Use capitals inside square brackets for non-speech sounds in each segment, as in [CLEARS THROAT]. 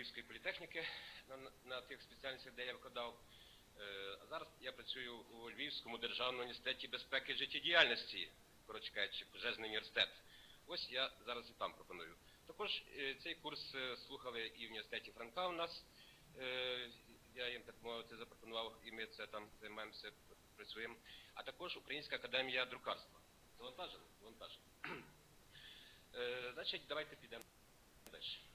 Львівської політехніки на, на тих спеціальностях, де я викладав. Е, А зараз я працюю у Львівському державному університеті безпеки життєдіяльності, коротше кажучи, пожежний університет. Ось я зараз і там пропоную. Також е, цей курс е, слухали і в університеті Франка у нас. Я їм так мовити запропонував, і ми це там займаємося, працюємо. А також Українська академія друкарства. Завантажено? Завантажено. [CLEARS THROAT] Значить, давайте підемо далі.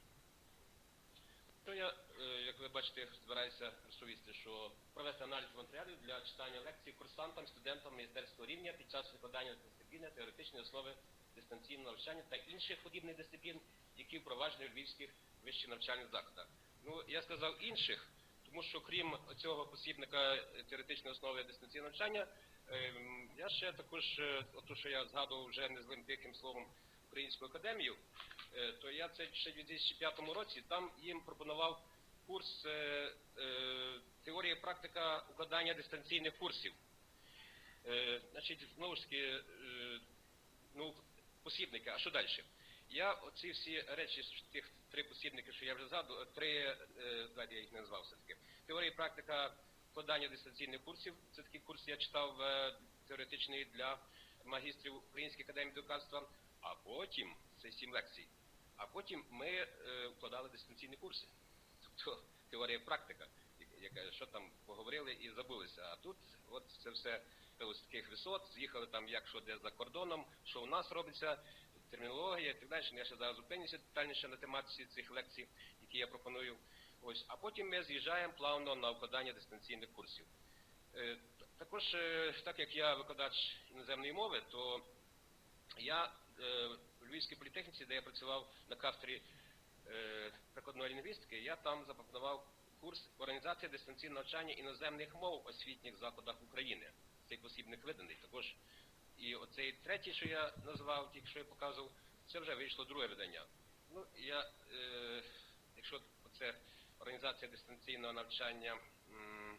То я, е, як ви бачите, збираюся розповісти, що провести аналіз матеріалів для читання лекцій курсантам, студентам міністерського рівня під час викладання дисципліни, теоретичної основи дистанційного навчання та інших подібних дисциплін, які впроваджені у львівських вищих навчальних закладах. Ну, я сказав інших, тому що крім цього посібника теоретичної основи дистанційного навчання, ем, я ще також, е, от що я згадував вже не злим тихим словом Українську академію, то я це ще в 2005 році там їм пропонував курс е, е, теорія практика укладання дистанційних курсів. Е, значить, знову ж таки, е, ну, посібники, а що далі? Я оці всі речі, тих три посібники, що я вже згадував, три, е, давайте я їх не назвав все-таки. Теорія практика вкладання дистанційних курсів. Це такий курс я читав е, теоретичний для магістрів Української академії друкарства. А потім, це сім лекцій, а потім ми е, вкладали дистанційні курси. Тобто теорія практика, яка що там поговорили і забулися. А тут от це все з таких висот, з'їхали там, як що де за кордоном, що у нас робиться, термінологія і так далі. Я ще зараз зупинюся детальніше на тематиці цих лекцій, які я пропоную. Ось, а потім ми з'їжджаємо плавно на вкладання дистанційних курсів. Е, також, е, так як я викладач іноземної мови, то я Львівській політехніці, де я працював на кафедрі е, прикладної лінгвістики, я там запропонував курс організація дистанційного навчання іноземних мов освітніх закладах України. Цей посібник виданий. Також і оцей третій, що я назвав, тільки що я показував, це вже вийшло друге видання. Ну, я, е, якщо це організація дистанційного навчання м,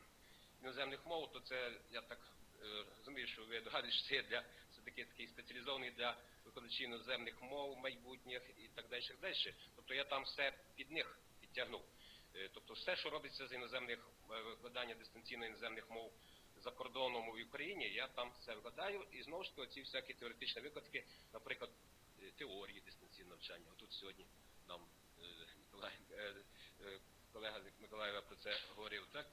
іноземних мов, то це я так е, розумію, що ви [LAUGHS] догадуєте, що це для все таки такий спеціалізований для викладачів іноземних мов майбутніх і так далі. так далі. Тобто я там все під них підтягнув. Е, Тобто все, що робиться з іноземних е, викладання дистанційно іноземних мов за кордоном в Україні, я там все викладаю. І знову ж таки ці всякі теоретичні викладки, наприклад, е, теорії дистанційного навчання. Отут сьогодні нам колега з Миколаєва про це говорив. Так?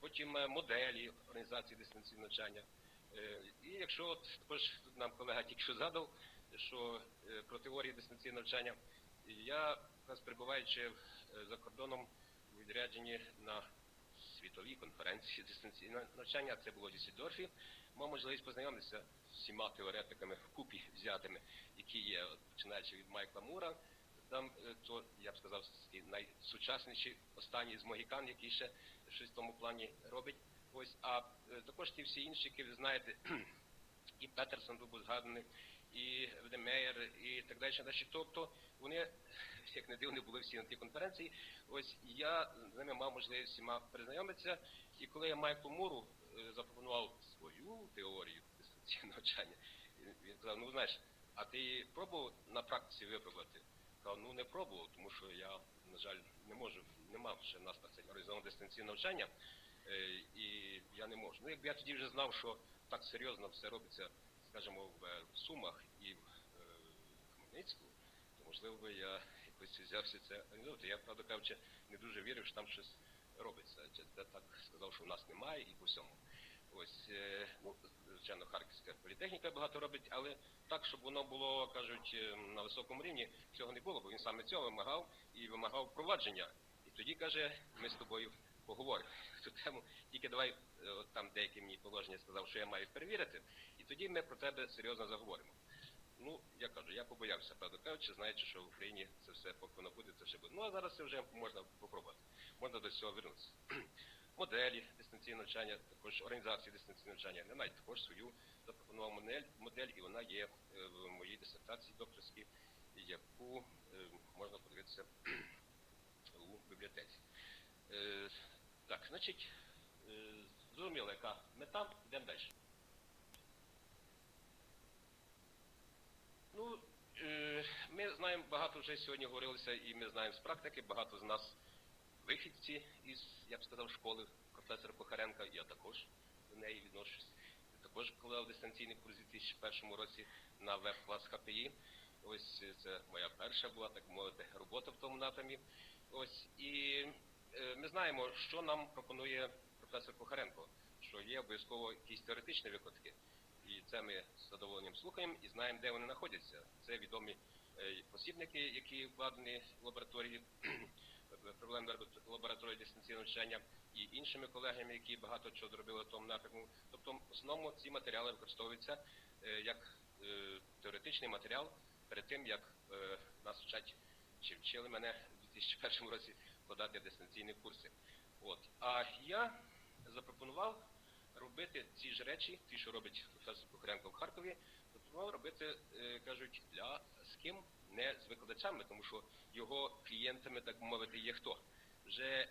Потім моделі організації дистанційного навчання. Е, І якщо от також тут нам колега тільки що згадав, що е, про теорії дистанційного навчання, я якраз перебуваючи е, за кордоном у відрядженні на світовій конференції дистанційного навчання, це було в Дюссельдорфі, мав можливість познайомитися з всіма теоретиками вкупі взятими, які є, починаючи від Майкла Мура, там, то, я б сказав, такий найсучасніший останній з Могікан, який ще щось в тому плані робить. Ось, а е, також ті всі інші, які ви знаєте, [CLEARS THROAT] і Петерсон був згаданий, і Ведемеєр, і так далі. Тобто вони, [LAUGHS] як не дивно, були всі на тій конференції. Ось я з ними мав можливість всіма перезнайомитися. І коли я Майклу Муру е, запропонував свою теорію дистанційного навчання, він- сказав, ну знаєш, а ти пробував на практиці випробувати? Сказав, ну не пробував, тому що я, на жаль, не можу, не мав ще в нас на це організовано дистанційне навчання, і я не можу. Ну, якби я тоді вже знав, що так серйозно все робиться, скажімо, в, е, Сумах і в е, Хмельницьку, то можливо би я якось взявся це організовувати. Я, правда кажучи, не дуже вірив, що там щось робиться. Це так сказав, що в нас немає і по всьому. Ось, е, ну, звичайно, Харківська політехніка багато робить, але так, щоб воно було, кажуть, е, на високому рівні, цього не було, бо він саме цього вимагав і вимагав впровадження. І тоді каже, ми з тобою поговоримо цю тему. Тільки давай, е, от там деякі мені положення сказав, що я маю перевірити, і тоді ми про тебе серйозно заговоримо. Ну, я кажу, я побоявся, правда кажучи, знаючи, що в Україні це все поки воно буде, це все буде. Ну а зараз це вже можна попробувати. Можна до цього вернутися. [CLEARS THROAT] Моделі дистанційного навчання, також організації дистанційного навчання. Я навіть також свою запропонував модель, модель, і вона є е, в моїй дисертації докторській, яку е, можна подивитися [CLEARS THROAT] у бібліотеці. Так, значить, е, зрозуміло, яка мета, йдемо далі. Ну, е, ми знаємо багато вже сьогодні говорилося, і ми знаємо з практики, багато з нас вихідці із, я б сказав, школи професора Кухаренка, я також до неї відношусь. Я також викладав дистанційний курс у 2001 році на веб-клас ХПІ. Ось це моя перша була, так мовити, робота в тому напрямі. Ось і ми знаємо, що нам пропонує професор Кухаренко, що є обов'язково якісь теоретичні викладки. І це ми з задоволенням слухаємо і знаємо, де вони знаходяться. Це відомі е, посібники, які вкладені в лабораторії [CLEARS THROAT] проблем лабораторії дистанційного навчання і іншими колегами, які багато чого зробили в тому напрямку. Тобто, в основному ці матеріали використовуються е, як е, теоретичний матеріал перед тим, як е, нас вчать чи вчили мене у 2001 році подати дистанційні курси. От. А я запропонував робити ці ж речі, ті, що робить професор Кухаренко в Харкові, запропонував робити, е, кажуть, для з ким не з викладачами, тому що його клієнтами, так мовити, є хто? Вже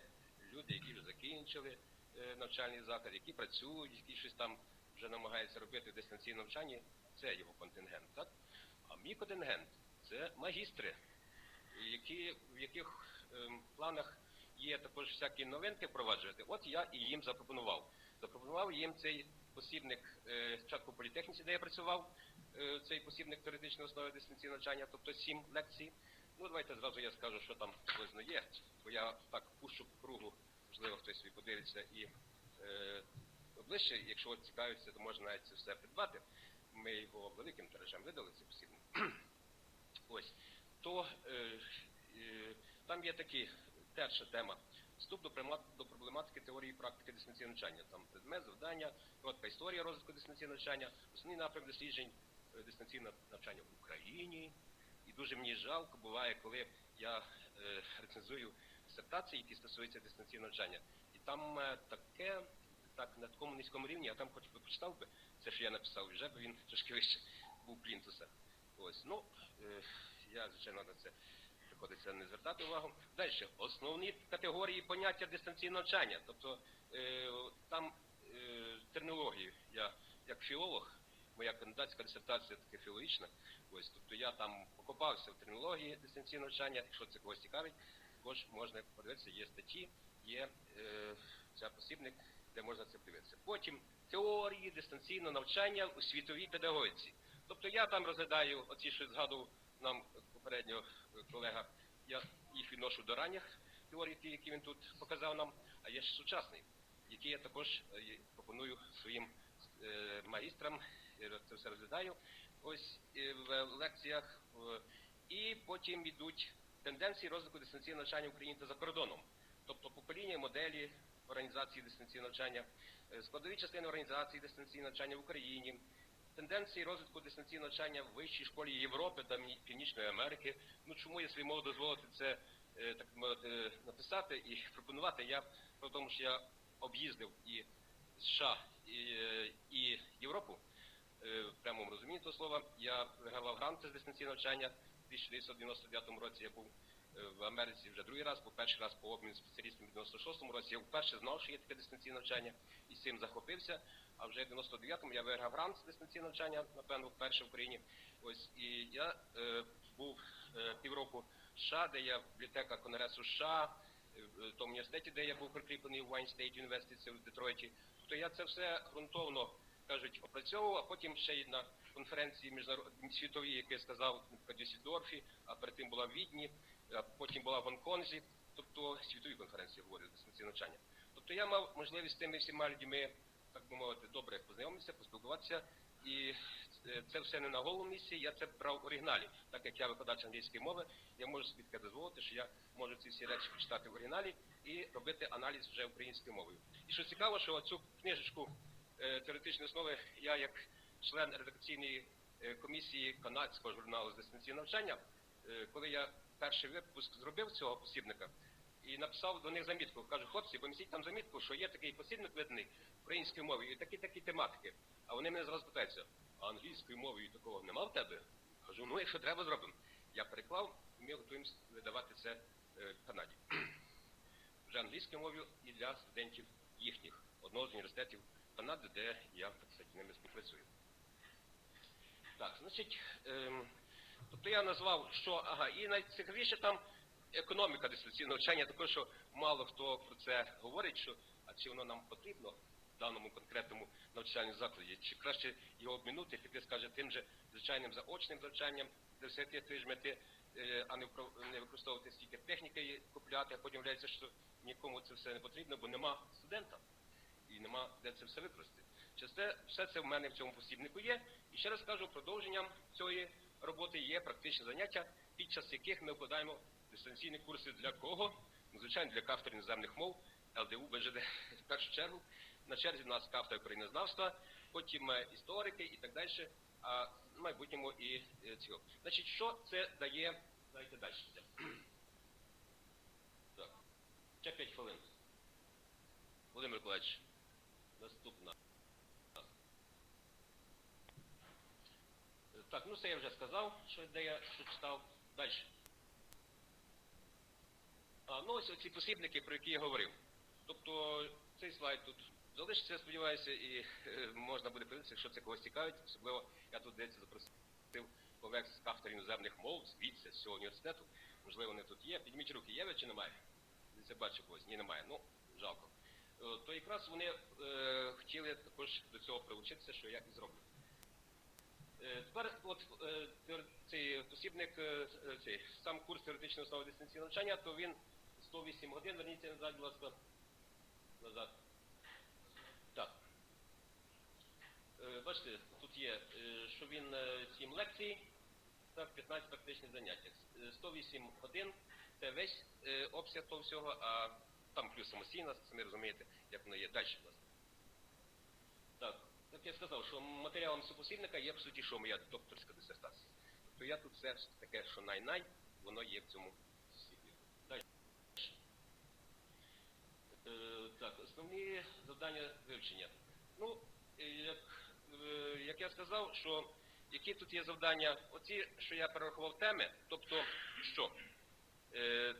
люди, які вже закінчили е, навчальний заклад, які працюють, які щось там вже намагаються робити в дистанційному навчанні, це його контингент. Так? А мій контингент це магістри, які, в яких планах є також всякі новинки впроваджувати. От я і їм запропонував. Запропонував їм цей посібник е, спочатку політехніці, де я працював, е, цей посібник теоретичної основи дистанційного навчання, тобто сім лекцій. Ну, давайте зразу я скажу, що там приблизно є, бо я так пущу по кругу, можливо, хтось собі подивиться і е, ближче, якщо цікавиться, то можна навіть це все придбати. Ми його великим тиражем видали, цей посібник. [CLEARS THROAT] Ось. То е, е, там є такі, перша тема. Вступ до, проблематики теорії і практики дистанційного навчання. Там предмет, завдання, коротка історія розвитку дистанційного навчання, основний напрям досліджень е, дистанційного навчання в Україні. І дуже мені жалко буває, коли я е, рецензую дисертації, які стосуються дистанційного навчання. І там е, таке, так на такому низькому рівні, а там хоч би почитав би це, що я написав, вже б він трошки вище був плінтуса. Ось, ну, я, звичайно, на це приходиться не звертати увагу. Далі, основні категорії поняття дистанційного навчання. Тобто е, там е, термінології, я як філолог, моя кандидатська дисертація таке філологічна, ось, тобто я там покопався в термінології дистанційного навчання, якщо це когось цікавить, також можна подивитися, є статті, є е, ця посібник, де можна це подивитися. Потім теорії дистанційного навчання у світовій педагогіці. Тобто я там розглядаю оці, що згадував нам попередньо колега, я їх відношу до ранніх теорій, ті, які він тут показав нам, а є ще сучасний, який я також е, пропоную своїм е, магістрам, це все розглядаю ось е, в лекціях. е, І потім йдуть тенденції розвитку дистанційного навчання в Україні та за кордоном. Тобто покоління, моделі організації дистанційного навчання, е, складові частини організації дистанційного навчання в Україні, тенденції розвитку дистанційного навчання в вищій школі Європи та Північної Америки. Ну чому я собі можу дозволити це е, так мовити написати і [LAUGHS] пропонувати? Я про тому, що я об'їздив і США, і, е, і Європу е, в прямому розумінні того слова. Я вигравав гранти з дистанційного навчання. У 1999 році я був в Америці вже другий раз, був перший раз по обміну спеціалістами в 96-му році. Я вперше знав, що є таке дистанційне навчання і цим захопився. А вже в 99-му я виграв грант з дистанційного навчання, напевно, вперше в Україні. Ось і я е, був е, півроку США, де я в бібліотеках Конгресу США, е, в тому університеті, де я був прикріплений в Wayne State University, в Детройті. Тобто я це все ґрунтовно кажуть, опрацьовував, а потім ще й на конференції міжнародній світовій, як я сказав, в Дюссельдорфі, а перед тим була в Відні, потім була в Гонконзі, тобто світові конференції говорю дистанційне навчання. Тобто я мав можливість з тими всіма людьми, так би мовити, добре познайомитися, поспілкуватися. І е, це все не на голому місці, я це брав в оригіналі. Так як я викладач англійської мови, я можу собі таке дозволити, що я можу ці всі речі прочитати в оригіналі і робити аналіз вже українською мовою. І що цікаво, що цю книжечку е, теоретичної основи я як член редакційної е, комісії канадського журналу з дистанційного навчання, коли я перший випуск зробив цього посібника і написав до них замітку, кажу, хлопці, помістіть там замітку, що є такий посібник виданий українською мовою і такі-такі тематики. А вони мене зразу питаються, а англійською мовою такого нема в тебе? Кажу, ну якщо треба, зробимо. Я переклав, і ми готуємося видавати це е, в Канаді. [CLEARS THROAT] Вже англійською мовою і для студентів їхніх, одного з університетів Канади, де я так сказати, ними співпрацюю. Так, значить, ем, Тобто я назвав, що ага, і найцікавіше там економіка дистанційного навчання, також що мало хто про це говорить, що а чи воно нам потрібно в даному конкретному навчальному закладі, чи краще його обмінути, піти, скаже, тим же звичайним заочним навчанням, де все ти тижмети, е, а не не використовувати стільки техніки і купляти, а потім виявляється, що нікому це все не потрібно, бо нема студента і нема де це все використати. Через те, все це в мене в цьому посібнику є. І ще раз кажу, продовженням цієї роботи є практичні заняття, під час яких ми вкладаємо дистанційні курси для кого? Ну, звичайно, для кафедри іноземних мов, ЛДУ, БЖД в першу чергу. На черзі в нас кафедра українознавства, потім е, історики і так далі, а в майбутньому і е, цього. Значить, що це дає? Давайте далі. Так. Ще 5 хвилин. Володимир Миколаївич, наступна. Е, Так, ну це я вже сказав, що де я що читав. Далі. А, ну ось ці посібники, про які я говорив. Тобто цей слайд тут залишиться, сподіваюся, і е, можна буде подивитися, якщо це когось цікавить. Особливо я тут десь запросив колег з кафедри іноземних мов, звідси, з цього університету. Можливо, вони тут є. Підніміть руки, є ви чи немає? Я бачу когось. Ні, немає. Ну, жалко. Е, То якраз вони е, хотіли також до цього прилучитися, що я і зроблю. Е, Тепер от е, цей посібник, е, цей сам курс теоретичної основи дистанційного навчання, то він 108 годин, верніться назад, будь ласка. Назад. Так. Бачите, тут є, що він е, 7 лекцій, так, 15 практичних заняття. Е, 108 годин це весь обсяг того всього, а там плюс самостійно, самі розумієте, як воно є. Далі, ласка. Так, я сказав, що матеріалом супосібника є, в суті, що моя докторська дисертація. Тобто я тут все таке, що най-най, воно є в цьому посібнику. Далі. Е, так, основні завдання вивчення. Ну, е, як, е, як я сказав, що які тут є завдання, оці, що я перерахував теми, тобто що? Е,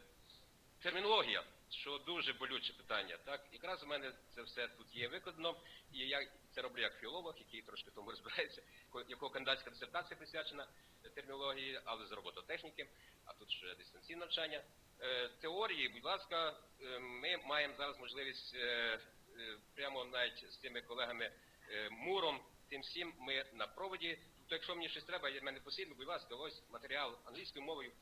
термінологія, що дуже болюче питання. Так, якраз у мене це все тут є викладено, і я це роблю як філолог, який трошки тому розбирається, ко- якого кандидатська дисертація присвячена термінології, але з робототехніки, а тут ще дистанційне навчання. Е, Теорії, будь ласка, е, ми маємо зараз можливість е, прямо навіть з тими колегами Муром, тим всім ми на проводі. Тобто, якщо мені щось треба, є мене посібник, будь ласка, ось матеріал англійською мовою.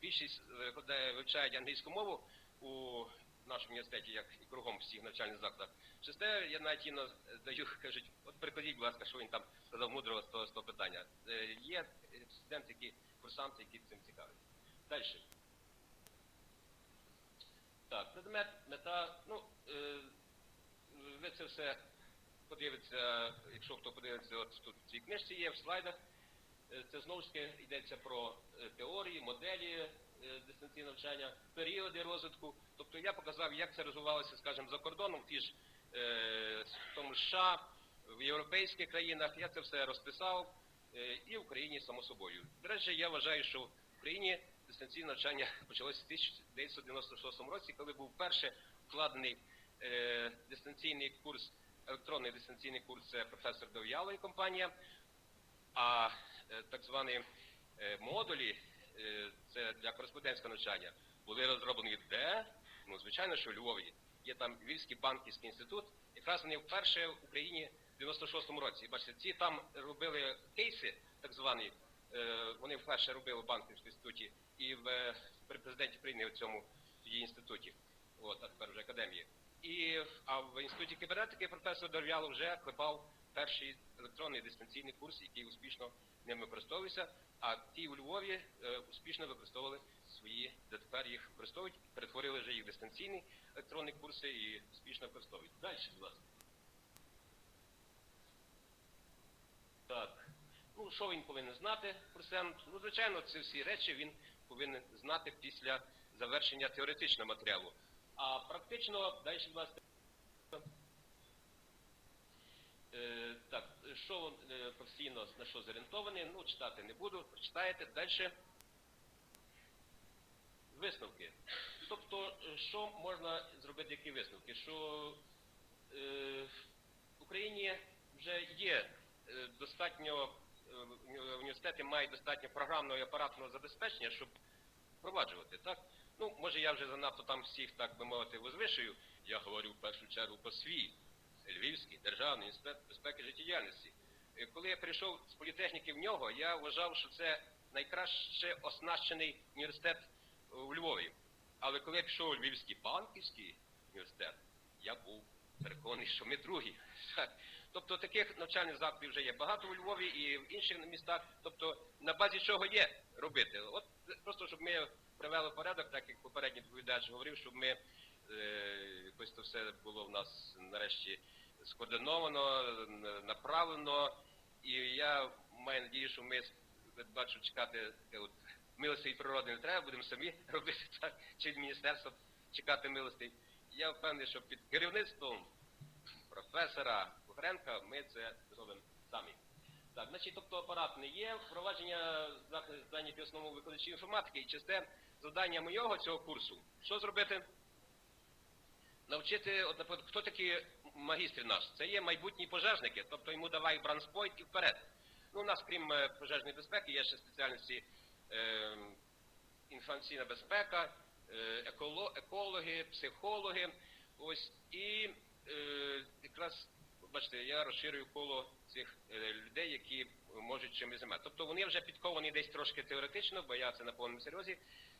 Більшість викладає- вивчають англійську мову у нашому університеті, як і кругом всіх навчальних закладах. Через те я навіть іноді даю, [LAUGHS] кажуть, от перекладіть, будь ласка, що він там сказав мудрого з того, з того питання. Е, Є е, студенти, які курсанти, які цим цікаві. Далі. Так, предмет, мета, ну, е, ви це все подивиться, якщо хто подивиться, от тут в цій книжці є, в слайдах. Е, Це знову ж таки йдеться про е, теорії, моделі е, дистанційного навчання, періоди розвитку. Тобто я показав, як це розвивалося, скажімо, за кордоном, ті ж е, в тому США, в європейських країнах. Я це все розписав е, і в Україні само собою. До речі, я вважаю, що в Україні дистанційне навчання почалося в 1996 році, коли був вперше вкладений дистанційний курс, електронний дистанційний курс це професор Дов'яло і компанія. А так звані модулі, це для кореспондентського навчання, були розроблені де? Ну, звичайно, що у Львові. Є там Львівський банківський інститут. Якраз вони вперше в Україні в 96-му році. І бачите, ці там робили кейси, так звані, е, вони вперше робили в банківському інституті і в, е, при президенті України в цьому тоді інституті. От, а тепер вже академії. І, а в інституті кібернетики професор Дорвяло вже клепав перший електронний дистанційний курс, який успішно ним використовувався, а ті у Львові е, успішно використовували свої, де тепер їх використовують, перетворили вже їх дистанційні електронні курси і успішно використовують. Далі, будь ласка. Так. Ну, що він повинен знати про СЕМ? Ну, звичайно, ці всі речі він повинен знати після завершення теоретичного матеріалу. А практично, далі, будь ласка. Е, так, що е, професійно на що зорієнтований, ну, читати не буду, прочитаєте. Далі. Висновки. Тобто, е, що можна зробити, які висновки? Що е, в Україні вже є е, достатньо уні- університети мають достатньо програмного і апаратного забезпечення, щоб впроваджувати, так? Ну, може я вже занадто там всіх, так би мовити, возвишую. Я говорю в першу чергу по свій Львівський державний інститут безпеки життєдіяльності. Е, Коли я прийшов з політехніки в нього, я вважав, що це найкраще оснащений університет у Львові. Але коли я пішов у Львівський банківський університет, я був переконаний, що ми другі. [LAUGHS] Тобто таких навчальних закладів вже є багато у Львові і в інших містах. Тобто на базі чого є робити. От е, просто щоб ми привели порядок, так як попередній доповідач говорив, щоб ми е, якось то все було в нас нарешті скоординовано, направлено. І я маю надію, що ми бачу чекати таке от милостей природи не треба, будемо самі [LAUGHS] робити так, чи від міністерства чекати милостей. Я впевнений, що під керівництвом професора Кухаренка ми це зробимо самі. Так, значить, тобто апарат не є, впровадження зах- зайняті основою викладачів інформатики і часте завдання моєго цього курсу. Що зробити? Навчити, от, наприклад, хто такі магістри наш? Це є майбутні пожежники, тобто йому давай бранспойт і вперед. Ну, у нас, крім е, пожежної безпеки, є ще спеціальності е, інформаційна безпека, е, еколо, екологи, психологи. Ось і е, якраз, бачите, я розширюю коло цих е, людей, які можуть чимось займати. Тобто вони вже підковані десь трошки теоретично, бо я це на повному серйозі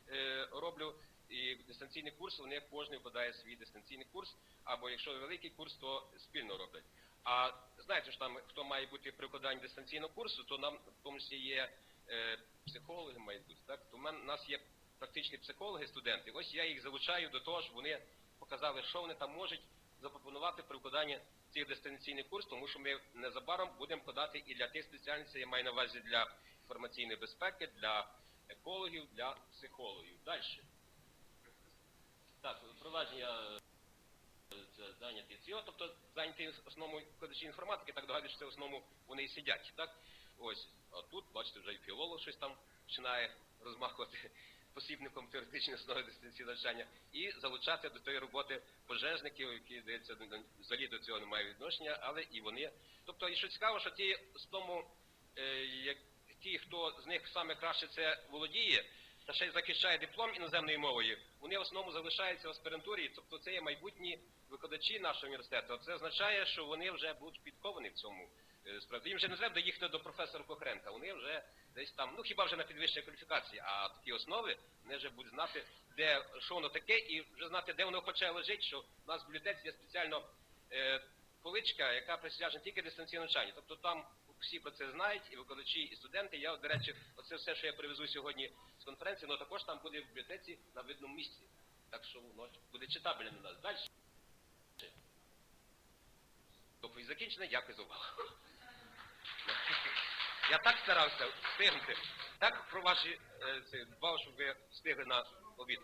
е, роблю. І дистанційний курс, вони кожен вкладає свій дистанційний курс, або якщо великий курс, то спільно роблять. А знаєте ж там, хто має бути при викладанні дистанційного курсу, то нам в тому числі є е, психологи, мають бути. Так? То в нас є практичні психологи, студенти. Ось я їх залучаю до того, щоб вони показали, що вони там можуть запропонувати при викладанні цих дистанційних курсів, тому що ми незабаром будемо подати і для тих спеціальностей, я маю на увазі для інформаційної безпеки, для екологів, для психологів. Далі. Так, впровадження е, зайняті цього, тобто зайняті основному викладачі інформатики, так догадую, що це в основному вони і сидять. Так? Ось, а тут, бачите, вже і філолог щось там починає розмахувати [LAUGHS] посібником теоретичної основи дистанційного навчання і залучати до тої роботи пожежників, які, здається, взагалі до цього не мають відношення, але і вони. Тобто, і що цікаво, що ті в основному, е, як, ті, хто з них саме краще це володіє, та ще й захищає диплом іноземною мовою, вони в основному залишаються в аспірантурі, тобто це є майбутні викладачі нашого університету. Це означає, що вони вже будуть підковані в цьому е, справді. Їм вже не треба доїхати до професора Кохренка, вони вже десь там, ну хіба вже на підвищення кваліфікації, а такі основи вони вже будуть знати, де що воно таке, і вже знати, де воно хоче лежить, що в нас в бібліотеці є спеціально е, поличка, яка присвячена тільки дистанційному навчанню. Тобто там всі про це знають, і викладачі, і студенти. Я, до речі, оце все, що я привезу сьогодні з конференції, ну також там буде в бібліотеці на видному місці. Так що воно буде читабельно на нас. Далі. Доповідь закінчена, дякую за увагу. Я так старався встигнути, так про ваші е, дбав, щоб ви встигли на обід.